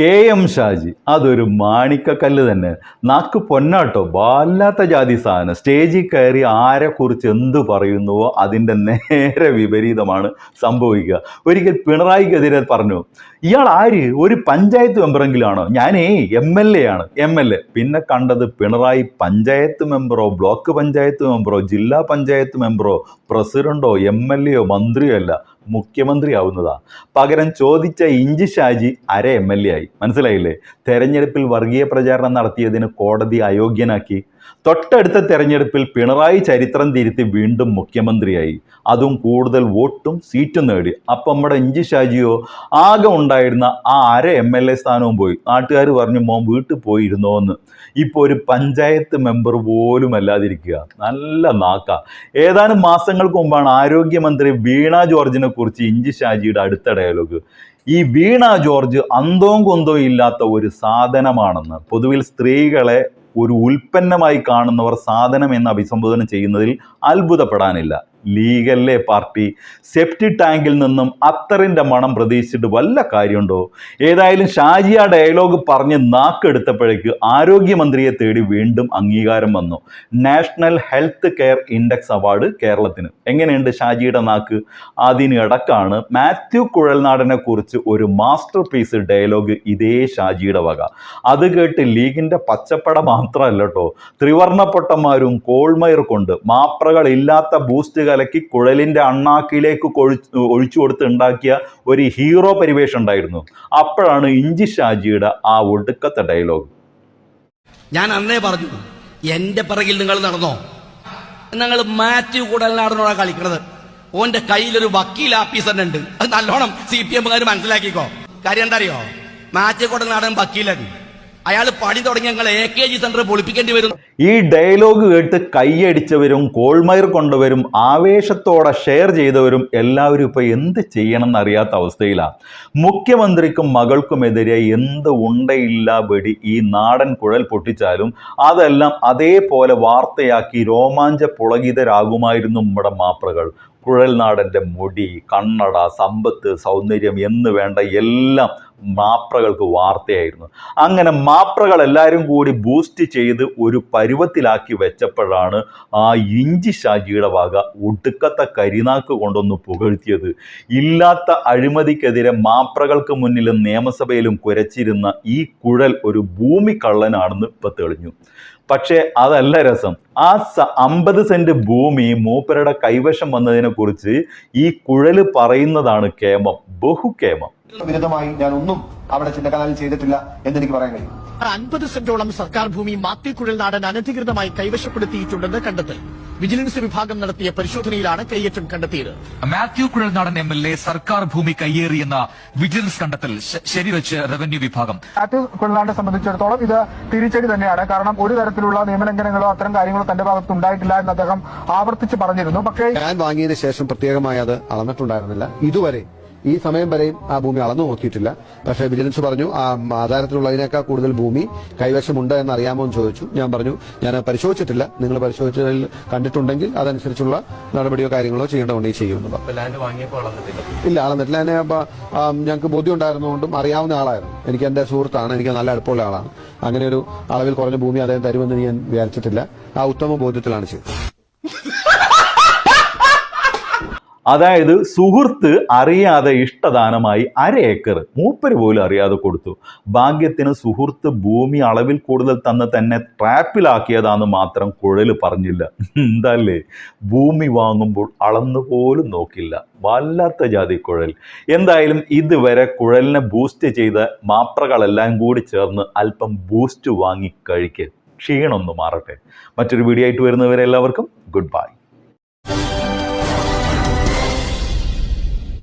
K M Shaji അതൊരു മാണിക്കക്കല്ല് തന്നെ. നാക്ക് പൊന്നാട്ടോ വല്ലാത്ത ജാതി സാധനം. സ്റ്റേജിൽ കയറി ആരെക്കുറിച്ച് എന്ത് പറയുന്നുവോ അതിന്റെ നേരെ വിപരീതമാണ് സംഭവിക്കുക. ഒരിക്കൽ പിണറായിക്കെതിരെ പറഞ്ഞു ഇയാൾ ആര്? ഒരു പഞ്ചായത്ത് മെമ്പറെങ്കിലാണോ? ഞാനേ എം എൽ എ ആണ്. എം എൽ എ പിന്നെ കണ്ടത് പിണറായി പഞ്ചായത്ത് മെമ്പറോ ബ്ലോക്ക് പഞ്ചായത്ത് മെമ്പറോ ജില്ലാ പഞ്ചായത്ത് മെമ്പറോ പ്രസിഡന്റോ എം എൽ എയോ മന്ത്രിയോ അല്ല മുഖ്യമന്ത്രിയാവുന്നതാ പകരം ചോദിച്ച ഇഞ്ചി ഷാജി അര എം എൽ എ ആയി. മനസ്സിലായില്ലേ? തെരഞ്ഞെടുപ്പിൽ വർഗീയ പ്രചാരണം നടത്തിയതിന് കോടതി അയോഗ്യനാക്കി. തൊട്ടടുത്ത തെരഞ്ഞെടുപ്പിൽ പിണറായി ചരിത്രം തിരുത്തി വീണ്ടും മുഖ്യമന്ത്രിയായി. അതും കൂടുതൽ വോട്ടും സീറ്റും നേടി. അപ്പം നമ്മുടെ ഇഞ്ചി ഷാജിയോ ആകെ ഉണ്ടായിരുന്ന ആ അര എം എൽ എ സ്ഥാനവും പോയി. നാട്ടുകാർ പറഞ്ഞു മോൻ വീട്ടിൽ പോയിരുന്നോ എന്ന് ഇപ്പോൾ ഒരു പഞ്ചായത്ത് മെമ്പർ പോലും അല്ലാതിരിക്കുക. നല്ല നാക്ക. ഏതാനും മാസങ്ങൾക്ക് മുമ്പാണ് ആരോഗ്യമന്ത്രി വീണ ജോർജിനെ കുറിച്ച് ഇഞ്ചി ഷാജിയുടെ അടുത്ത ഡയലോഗ്. ഈ വീണ ജോർജ് അന്തവും കൊന്തവും ഇല്ലാത്ത ഒരു സാധനമാണെന്ന്. പൊതുവിൽ സ്ത്രീകളെ ഒരു ഉൽപ്പന്നമായി കാണുന്നവർ സാധനം എന്ന് അഭിസംബോധന ചെയ്യുന്നതിൽ അത്ഭുതപ്പെടാനില്ല. ലീഗല്ലേ പാർട്ടി സെപ്റ്റി ടാങ്കിൽ നിന്നും അത്തറിന്റെ മണം പ്രതീക്ഷിച്ചിട്ട് വല്ല കാര്യമുണ്ടോ? ഏതായാലും ഷാജിയ ഡയലോഗ് പറഞ്ഞ് നാക്കെടുത്തപ്പോഴേക്ക് ആരോഗ്യമന്ത്രിയെ തേടി വീണ്ടും അംഗീകാരം വന്നു. National health care index award കേരളത്തിന്. എങ്ങനെയുണ്ട് ഷാജിയുടെ നാക്ക്? അതിനിടക്കാണ് മാത്യു കുഴൽനാടനെ കുറിച്ച് ഒരു മാസ്റ്റർ പീസ് ഡയലോഗ് ഇതേ ഷാജിയുടെ വക. അത് കേട്ട് ലീഗിന്റെ പച്ചപ്പട മാത്രമല്ല കേട്ടോ. ത്രിവർണപ്പൊട്ടന്മാരും കോൾമയർ കൊണ്ട് മാപ്രകളില്ലാത്ത ബൂസ്റ്റുകൾ ബൂസ്റ്റ് കലക്കി കുഴലിന്റെ അണ്ണാക്കിലേക്ക് കൊഴിച്ച് ഒഴിച്ചു കൊടുത്ത് ഉണ്ടാക്കിയ ഒരു ഹീറോ പരിവേഷം ഉണ്ടായിരുന്നു. അപ്പോഴാണ് ഇഞ്ചി ഷാജിയുടെ ആ ഒടുക്കത്തെ ഡയലോഗ്. ഞാൻ അന്നേ പറഞ്ഞു എന്റെ പിറകിൽ നിങ്ങൾ നടന്നോ? നിങ്ങൾ മാത്യു കൂടലിനാടനോടാ കളിക്കണത്. ഓന്റെ കയ്യിലൊരു വക്കീൽ ആഫീസർ ഉണ്ട്. അത് നല്ലോണം സി പി എമ്മുകാർ മനസ്സിലാക്കിക്കോ. കാര്യം എന്താ അറിയോ? മാത്യു കൂടലിനാടൻ വക്കീലാണ് അയാൾ പണി തുടങ്ങി ഞങ്ങൾ എ കെ ജി സെന്റർ പൊളിപ്പിക്കേണ്ടി വരും ഈ ഡയലോഗ് കേട്ട് കൈയടിച്ചവരും കോൾമയർ കൊണ്ടവരും ആവേശത്തോടെ ഷെയർ ചെയ്തവരും എല്ലാവരും ഇപ്പോൾ എന്ത് ചെയ്യണം എന്നറിയാത്ത അവസ്ഥയിലാണ് മുഖ്യമന്ത്രിക്കും മകൾക്കുമെതിരെ എന്ത് ഉണ്ടയില്ല വെടി ഈ നാടൻ കുഴൽ പൊട്ടിച്ചാലും അതെല്ലാം അതേപോലെ വാർത്തയാക്കി രോമാഞ്ച പുളകിതരാകുമായിരുന്നു നമ്മുടെ മാപ്രകൾ. കുഴൽനാടന്റെ മുടി കണ്ണട സമ്പത്ത് സൗന്ദര്യം എന്ന് വേണ്ട എല്ലാം മാപ്രകൾക്ക് വാർത്തയായിരുന്നു. അങ്ങനെ മാപ്രകൾ എല്ലാവരും കൂടി ബൂസ്റ്റ് ചെയ്ത് ഒരു പരുവത്തിലാക്കി വെച്ചപ്പോഴാണ് ആ ഇഞ്ചി ഷാജിയുടെ വക ഒടുക്കത്തെ കരിനാക്ക് കൊണ്ടൊന്ന് പുകഴ്ത്തിയത്. ഇല്ലാത്ത അഴിമതിക്കെതിരെ മാപ്രകൾക്ക് മുന്നിലും നിയമസഭയിലും കുരച്ചിരുന്ന ഈ കുഴൽ ഒരു ഭൂമി കള്ളനാണെന്ന് ഇപ്പം തെളിഞ്ഞു. പക്ഷേ അതല്ല രസം. ആ അമ്പത് സെന്റ് ഭൂമി മൂപ്പരുടെ കൈവശം വന്നതിനെ കുറിച്ച് ഈ കുഴൽ പറയുന്നതാണ് കേമം. ബഹുക്കേമം വിരുദ്ധമായി ഞാൻ ഒന്നും അവിടെ ചിന്നക്കനാലിൽ ചെയ്തിട്ടില്ല എന്ന് എനിക്ക് പറയാൻ കഴിയും. അൻപത് സെന്റോളം സർക്കാർ ഭൂമി മാത്യു കുഴൽനാടൻ അനധികൃതമായി കൈവശപ്പെടുത്തിയിട്ടുണ്ടെന്ന് കണ്ടെത്തൽ. വിജിലൻസ് വിഭാഗം നടത്തിയ പരിശോധനയിലാണ് കൈയേറ്റം കണ്ടെത്തിയത്. Mathew Kuzhalnadan M L A സർക്കാർ ഭൂമി കയ്യേറിയെന്ന വിജിലൻസ് കണ്ടെത്തൽ. ശരിവെച്ച് റവന്യൂ വിഭാഗം. മാത്യു കുഴൽനാടിനെ സംബന്ധിച്ചിടത്തോളം ഇത് തിരിച്ചടി തന്നെയാണ്. കാരണം ഒരു തരത്തിലുള്ള നിയമലംഘനങ്ങളോ അത്തരം കാര്യങ്ങളോ തന്റെ ഭാഗത്ത് ഉണ്ടായിട്ടില്ല എന്ന് അദ്ദേഹം ആവർത്തിച്ച് പറഞ്ഞിരുന്നു. പക്ഷേ ഞാൻ വാങ്ങിയതിന് ശേഷം പ്രത്യേകമായി അത് അളന്നിട്ടുണ്ടായിരുന്നില്ല. ഇതുവരെ ഈ സമയം വരെയും ആ ഭൂമി അളന്നു നോക്കിയിട്ടില്ല. പക്ഷേ വിജിലൻസ് പറഞ്ഞു ആ ആധാരത്തിലുള്ളതിനേക്കാൾ കൂടുതൽ ഭൂമി കൈവശമുണ്ട് എന്ന് അറിയാമോ എന്ന് ചോദിച്ചു. ഞാൻ പറഞ്ഞു ഞാൻ പരിശോധിച്ചിട്ടില്ല. നിങ്ങൾ പരിശോധിച്ചതിൽ കണ്ടിട്ടുണ്ടെങ്കിൽ അതനുസരിച്ചുള്ള നടപടിയോ കാര്യങ്ങളോ ചെയ്യേണ്ടതുണ്ട് ചെയ്യുമെന്ന് പറഞ്ഞു ഇല്ല അളന്നിട്ടില്ല. എന്നെ ഞങ്ങൾക്ക് ബോധ്യം ഉണ്ടായിരുന്നുകൊണ്ടും അറിയാവുന്ന ആളായിരുന്നു. എനിക്ക് എന്റെ സുഹൃത്താണ്. എനിക്ക് നല്ല അടുപ്പമുള്ള ആളാണ്. അങ്ങനെ ഒരു അളവിൽ കുറഞ്ഞ ഭൂമി അദ്ദേഹം തരുമെന്ന് ഞാൻ വിചാരിച്ചിട്ടില്ല. ആ ഉത്തമ ബോധ്യത്തിലാണ് ചെയ്തത്. അതായത് സുഹൃത്ത് അറിയാതെ ഇഷ്ടദാനമായി അര ഏക്കർ മൂപ്പര് പോലും അറിയാതെ കൊടുത്തു. ഭാഗ്യത്തിന് സുഹൃത്ത് ഭൂമി അളവിൽ കൂടുതൽ തന്ന് തന്നെ ട്രാപ്പിലാക്കിയതാണെന്ന് മാത്രം കുഴൽ പറഞ്ഞില്ല. എന്തല്ലേ? ഭൂമി വാങ്ങുമ്പോൾ അളന്നു പോലും നോക്കില്ല. വല്ലാത്ത ജാതി കുഴൽ. എന്തായാലും ഇതുവരെ കുഴലിനെ ബൂസ്റ്റ് ചെയ്ത മാപ്രകളെല്ലാം കൂടി ചേർന്ന് അല്പം ബൂസ്റ്റ് വാങ്ങി കഴിക്കുക ക്ഷീണമൊന്ന് മാറട്ടെ. മറ്റൊരു വീഡിയോ ആയിട്ട് വരുന്നവരെ എല്ലാവർക്കും ഗുഡ് ബൈ